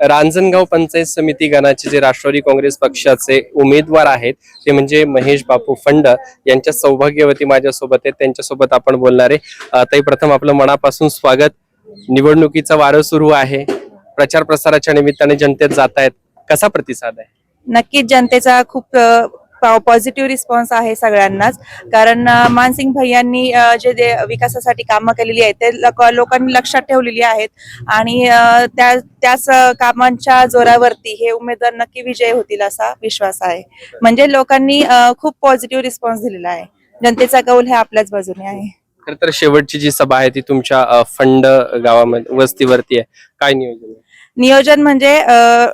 रांजणगाव पंचायत समिती गणाचे जे राष्ट्रवादी काँग्रेस पक्षाचे उमेदवार आहेत ते म्हणजे महेश बापू फंड यांच्या सौभाग्यवती माझ्यासोबत आहेत. त्यांच्यासोबत आपण बोलणार आहे. ताई प्रथम आपलं मनापासून स्वागत. निवडणुकीचा वारं सुरू आहे. प्रचार प्रसाराच्या निमित्ताने जनतेत जात आहेत कसा प्रतिसाद आहे? नक्कीच जनतेचा खूप पॉझिटिव्ह रिस्पॉन्स आहे सगळ्यांनाच. कारण मानसिंग भैयांनी जे जे विकासासाठी कामं केलेली आहेत ते लोकांनी लक्षात ठेवलेली आहेत. आणि त्या त्याच कामांच्या जोरावरती हे उमेदवार नक्की विजय होतील असा विश्वास आहे. म्हणजे लोकांनी खूप पॉझिटिव्ह रिस्पॉन्स दिलेला आहे. जनतेचा कौल हे आपल्याच बाजूने आहे. खर तर शेवटची जी सभा आहे ती तुमच्या फंड गावामध्ये वस्तीवरती आहे. काय नियोजन आहे? नियोजन म्हणजे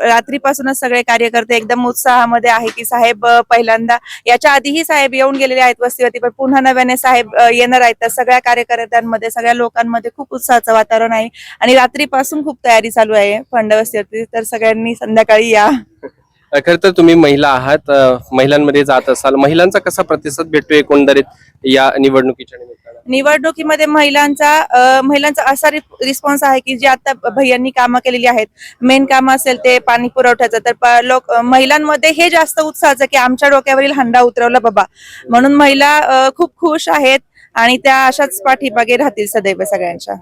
रात्रीपासूनच सगळे कार्यकर्ते एकदम उत्साहामध्ये आहे की साहेब पहिल्यांदा याच्या आधीही साहेब येऊन गेलेले आहेत वस्तीवरती पण पुन्हा नव्याने साहेब येणार आहेत. तर सगळ्या कार्यकर्त्यांमध्ये सगळ्या लोकांमध्ये खूप उत्साहाचं वातावरण आहे. आणि रात्रीपासून खूप तयारी चालू आहे फंड वस्तीवरती. तर सगळ्यांनी संध्याकाळी या. खर तर तुम्ही महिला आहात महिलांमध्ये जात असाल. महिलांचा कसा प्रतिसाद भेटतोय एकंदरीत या निवडणुकीच्या निमित्तानं? निवडणुकीमध्ये महिलांचा महिलांचा असा रिस्पॉन्स आहे की जे आता भैयांनी कामं केलेली आहेत. मेन काम असेल ते पाणी पुरवठ्याचं. तर लोक महिलांमध्ये हे जास्त उत्साहाचं की आमच्या डोक्यावरील हंडा उतरवला बाबा. म्हणून महिला खूप खुश आहेत आणि त्या अशाच पाठीमागे राहतील सदैव सगळ्यांच्या.